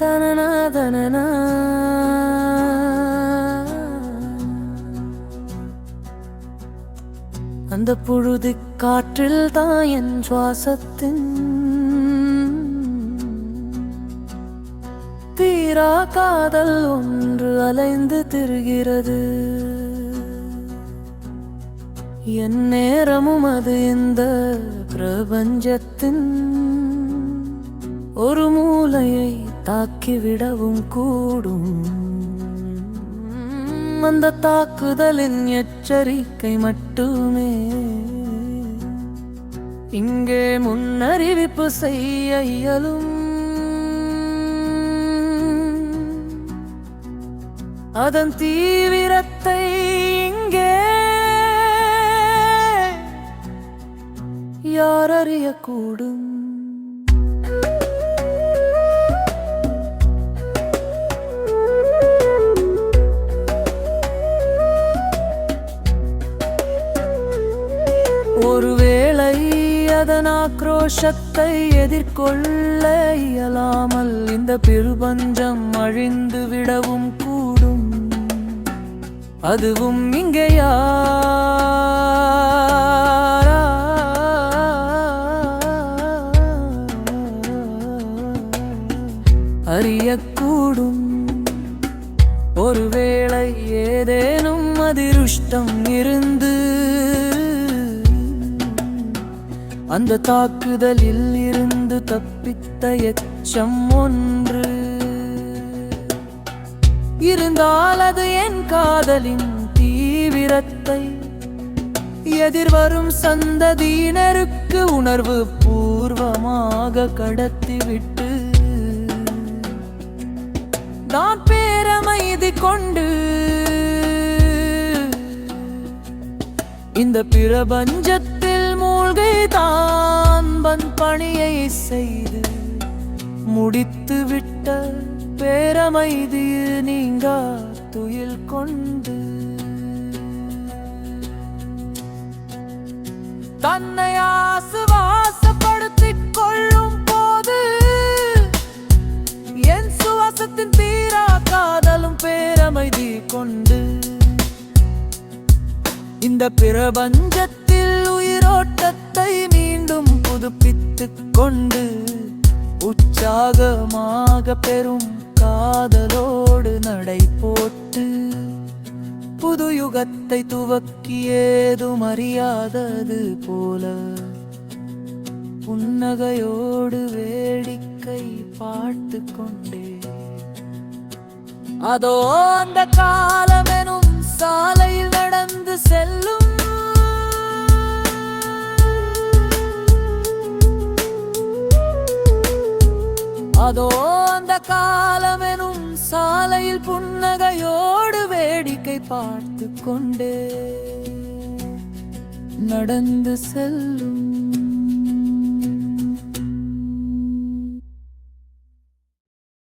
தனனா தனனா. அந்த புழுதி காற்றில் தான் என் சுவாசத்தின் தீரா காதல் ஒன்று அலைந்து திரிகிறது. என் நேரமும் அது இந்த பிரபஞ்சத்தின் ஒரு மூலையை தாக்கிவிடவும் கூடும். அந்த தாக்குதலின் எச்சரிக்கை மட்டுமே. இங்கே முன்னறிவிப்பு செய்ய இயலும். அதன் தீவிரத்தை இங்கே யார் அறியக்கூடும் ஒருவேளை அதன் ஆக்ரோஷத்தை எதிர்கொள்ள இயலாமல் இந்த பெருபஞ்சம் அழிந்து விடவும் கூடும். அதுவும் இங்கேயா அறியக்கூடும். ஒருவேளை ஏதேனும் அதிருஷ்டம் இருந்து அந்த தாக்குதலில் இருந்து தப்பித்த எச்சம் ஒன்று. இருந்தால் அது என் காதலின் தீவிரத்தை. எதிர்வரும் சந்ததியினருக்கு உணர்வு பூர்வமாக கடத்திவிட்டு. நான் பேரமைதி கொண்டு இந்த பிரபஞ்சத்தில் மூழ்கை தான். பன் பணியை செய்து முடித்து விட்ட பேரமைதி நீங்க துயில் கொண்டு. தன்னை ஆசுவாசப்படுத்திக் கொள்ளும் போது என் சுவாசத்தின் தீரா காதலும் பேரமைதி கொண்டு. இந்த பிரபஞ்சத்தை பெரும் காதலோடு நடை போட்டு புது யுகத்தை துவக்கியேதும் அறியாதது போல புன்னகையோடு வேடிக்கை பார்த்து கொண்டே. அதோ அந்த காலமெனும் சாலையில் நடந்து செல்லும். அதோ அந்த காலமெனும் சாலையில் புன்னகையோடு வேடிக்கை பார்த்து கொண்டு நடந்து செல்லும்